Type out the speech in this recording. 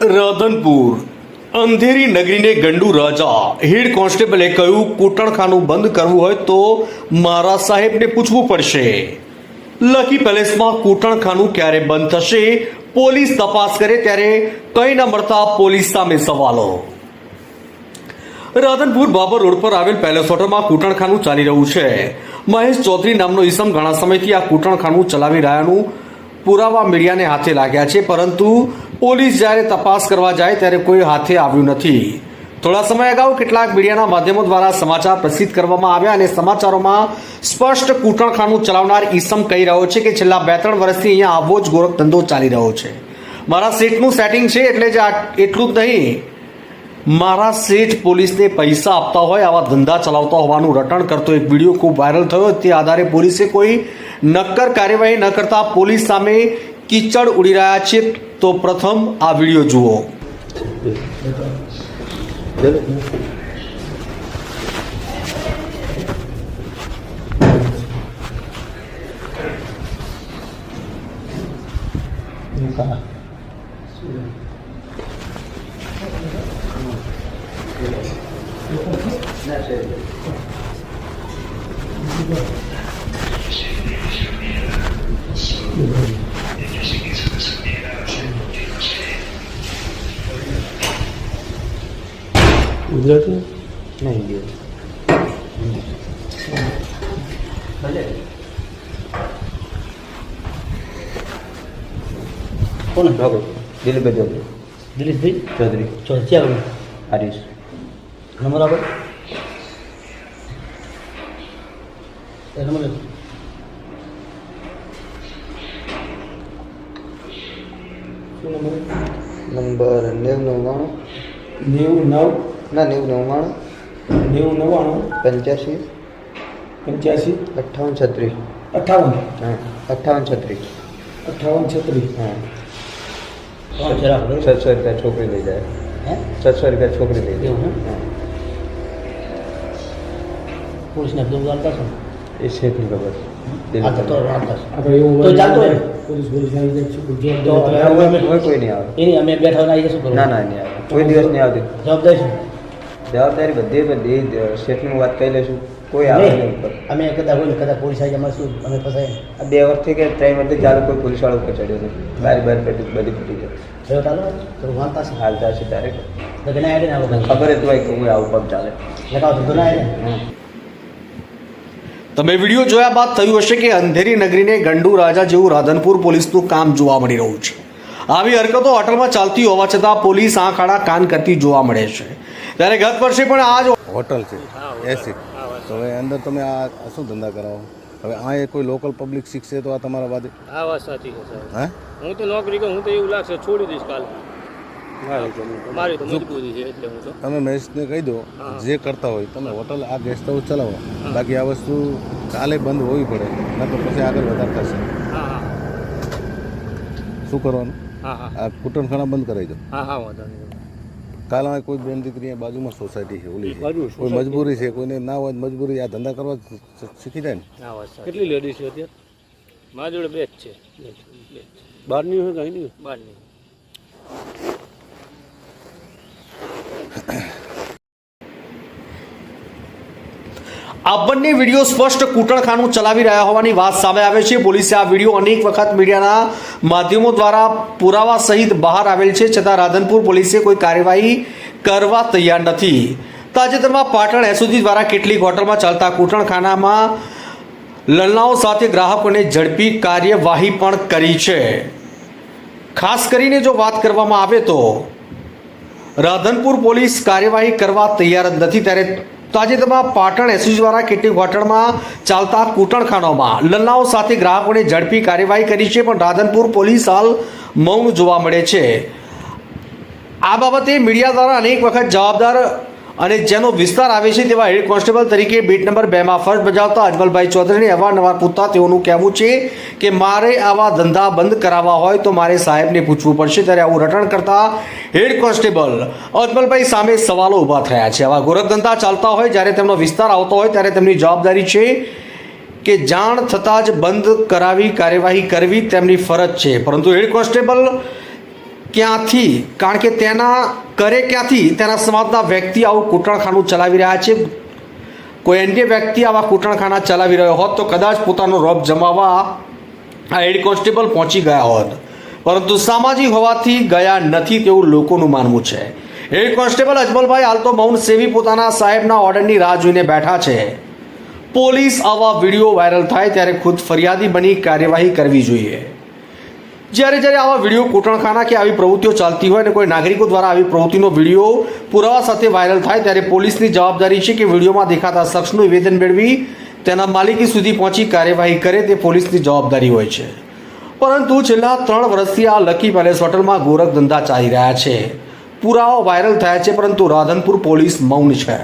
રાધનપુર. અંધેરી નગરીને ગંડુ રાજા. હેડ કોન્સ્ટેબલે કહ્યું કૂટણખાનું બંધ કરવું હોય તો મારા સાહેબને પૂછવું પડશે. લકી પેલેસમાં કૂટણખાનું ક્યારે બંધ થશે, પોલીસ તપાસ કરે ત્યારે કંઈ ન મળતા પોલીસ સામે સવાલો. રાધનપુર બાબર રોડ પર આવેલ પેલેસ હોટલમાં કૂટણખાનું ચાલી રહ્યું છે. મહેશ ચૌધરી નામનો ઈસમ ઘણા સમયથી આ કૂટણખાનું ચલાવી રહ્યાનું પુરાવા મીડિયાને હાથે લાગ્યા છે, પરંતુ પોલીસ જ્યારે તપાસ કરવા જાય ત્યારે કોઈ હાથે આવ્યું નથી. થોડા સમય અગાઉ કેટલાક મીડિયાના માધ્યમો દ્વારા સમાચાર પ્રસિદ્ધ કરવામાં આવ્યા અને સમાચારોમાં સ્પષ્ટ કૂટણખાનું ચલાવનાર ઈસમ કહી રહ્યો છે કે છેલ્લા બે ત્રણ વર્ષથી અહીંયા આવો જ ગોરખ ધંધો ચાલી રહ્યો છે. મારા સીટનું સેટિંગ છે એટલે જ એટલું જ નહીં. મારા શેઠ પોલીસને પૈસા આપતા હોય આવા ધંધા ચલાવતા હોવાનું રટણ કરતો એક વીડિયો ખૂબ વાયરલ થયો તે આધારે પોલીસે કોઈ નક્કર કાર્યવાહી ન કરતા પોલીસ સામે કીચડ ઉડી રહ્યા છે. તો પ્રથમ આ વીડિયો જુઓ. ગુજરાતી? નહીં કોણ જોગડું દિલીપભાઈ ચૌધરી. દિલીપભાઈ ચૌધરી. ચોથી આગળ હરીશ. નંબર એ નંબર શું નંબર નંબર નેવું નવ્વાણું. નેવું નવ? ના નેવું નવ્વાણું. નેવું નવ્વાણું? પંચ્યાસી. પંચ્યાસી? અઠ્ઠાવન છત્રીસ. અઠ્ઠાવન? હા અઠ્ઠાવન છત્રીસ. અઠ્ઠાવન છત્રીસ? હા. જરા. છસો રૂપિયા છોકરી લઈ જાય. હે? છસો રૂપિયા છોકરી લઈ જાય. પુરુષને ને? હા. પોલીસને બધું જાણતા છો એ શેઠની ખબર આ તો તો છો ચાલતો હોય. છે જવાબદાર હવે કોઈ કોઈ નહીં આવે. એની અમે બેઠા હોય આવી જશું ના ના નહીં આવે. કોઈ દિવસ નહીં આવતી. જવાબદારી શું? જવાબદારી બધી બધી શેઠની વાત કહી લઈશું. કોઈ આવે નહીં. ઉપર. અમે કદાચ હોય ને કદાચ પોલીસ આવી અમારે શું અમે ફસાય આ બે વર્ષથી કે ત્રણ વર્ષથી ચાલુ કોઈ પોલીસ વાળો ઉપર ચડ્યો નથી. બારી બાર પેટી બધી ફૂટી જાય. ચાલો તો વાંચતા છે હાલ ચાલશે ત્યારે તો કે ના આવે? ને આ વખત ખબર જ હોય કે હું આવું પગ ચાલે. લગાવો તો ના આવે. તમે વીડિયો જોયા બાદ થયું હશે કે અંધેરી નગરીને ગંડુ રાજા જેવું રાધનપુર પોલીસનું કામ જોવા મળી રહ્યું છે. આવી હરકતો હોટલમાં ચાલતી હોવા છતાં પોલીસ આંખ આડા કાન કરતી જોવા મળે છે. ત્યારે ગત વર્ષે પણ આ જ હોટલ છે એસી તો હવે અંદર તમે આ શું ધંધા કરાવો હવે આ એ કોઈ લોકલ પબ્લિક શીખશે તો આ તમારા વાદે આ વાત સાચી છે હે? હું તો નોકરી કરું હું તો એવું લાગશે છોડી દઈશ કાલ. મારી તો મજબૂરી છે એટલે હું તો. તમે મહેશને કહી દો જે કરતા હોય તમે હોટલ આ ગેસ્ટ હાઉસ ચલાવો. બાકી આ વસ્તુ કાલે બંધ હોવી પડે નહીં તો પછી આગળ વધારતા છે હા હા. શું કરવાનું? હા હા. આ કુટુંબખાના બંધ કરાવી દો. હા હા વાંધો નહીં કોઈ બેન દીકરી બાજુમાં સોસાયટી છે ઓલી કોઈ મજબૂરી છે કોઈને ના હોય મજબૂરી આ ધંધા કરવા શીખી જાય ને. કેટલી લેડીઝ છે અત્યારે? મારા જોડે બે જ છે. બહારની હોય કઈ નહીં બહારની આ બંને વીડિયો સ્પષ્ટ કૂટણખાનું ચલાવી રહ્યા હોવાની વાત સામે આવે છે. પોલીસે આ વીડિયો અનેક વખત મીડિયાના માધ્યમો દ્વારા પુરાવા સહિત બહાર આવેલ છે. છતાં રાધનપુર પોલીસે કોઈ કાર્યવાહી કરવા તૈયાર નથી. તાજેતરમાં પાટણ એસઓજી દ્વારા કેટલીક હોટલમાં ચાલતા કૂટણખાનામાં લલનાઓ સાથે ગ્રાહકોને ઝડપી કાર્યવાહી પણ કરી છે. ખાસ કરીને જો વાત કરવામાં આવે તો રાધનપુર પોલીસ કાર્યવાહી કરવા તૈયાર નથી. ત્યારે તાજેતરમાં પાટણ એસઓજી દ્વારા કેટલીક હોટલમાં ચાલતા કૂટણખાનાઓમાં લલ્લાઓ સાથે ગ્રાહકોને ઝડપી કાર્યવાહી કરી છે, પણ રાધનપુર પોલીસ હાલ મૌન જોવા મળે છે. આ બાબતે મીડિયા દ્વારા અનેક વખત જવાબદાર અને જેનો વિસ્તાર આવે છે તેવા હેડ કોન્સ્ટેબલ તરીકે બીટ નંબર બેમાં ફરજ બજાવતા અજમલભાઈ ચૌધરીને અવારનવાર પૂછતા તેઓનું કહેવું છે કે મારે આવા ધંધા બંધ કરાવવા હોય તો મારે સાહેબને પૂછવું પડશે. ત્યારે આવું રટણ કરતા હેડ કોન્સ્ટેબલ અજમલભાઈ સામે સવાલો ઊભા થયા છે. આવા ગોરખ ધંધા ચાલતા હોય, જ્યારે તેમનો વિસ્તાર આવતો હોય, ત્યારે તેમની જવાબદારી છે કે જાણ થતાં જ બંધ કરાવી કાર્યવાહી કરવી તેમની ફરજ છે. પરંતુ હેડ કોન્સ્ટેબલ ક્યાંથી? કારણ કે તેના કરે ક્યાંથી? તેના સમાજના વ્યક્તિ આવું કૂટણખાનું ચલાવી રહ્યા છે. કોઈ અન્ય વ્યક્તિ આવા કૂટણખાના ચલાવી રહ્યો હોત તો કદાચ પોતાનો રોબ જમાવવા આ હેડ કોન્સ્ટેબલ પહોંચી ગયા હોત. પરંતુ સામાજિક હોવાથી ગયા નથી તેવું લોકોનું માનવું છે. હેડ કોન્સ્ટેબલ અજમલભાઈ હાલ તો મૌન સેવી પોતાના સાહેબના ઓર્ડરની રાહ જોઈને બેઠા છે. પોલીસ આવા વીડિયો વાયરલ થાય ત્યારે ખુદ ફરિયાદી બની કાર્યવાહી કરવી જોઈએ. જ્યારે જ્યારે આવા વીડિયો કોટણખાના કે આવી પ્રવૃત્તિઓ ચાલતી હોય અને કોઈ નાગરિકો દ્વારા આવી પ્રવૃત્તિનો વીડિયો પુરાવા સાથે વાયરલ થાય ત્યારે પોલીસની જવાબદારી છે કે વિડીયોમાં દેખાતા શખ્સનું નિવેદન મેળવી તેના માલિકી સુધી પહોંચી કાર્યવાહી કરે તે પોલીસની જવાબદારી હોય છે. પરંતુ છેલ્લા ત્રણ વર્ષથી આ લકી પેલેસ હોટલમાં ગોરખ ધંધા ચાલી રહ્યા છે. પુરાવા વાયરલ થયા છે પરંતુ રાધનપુર પોલીસ મૌન છે.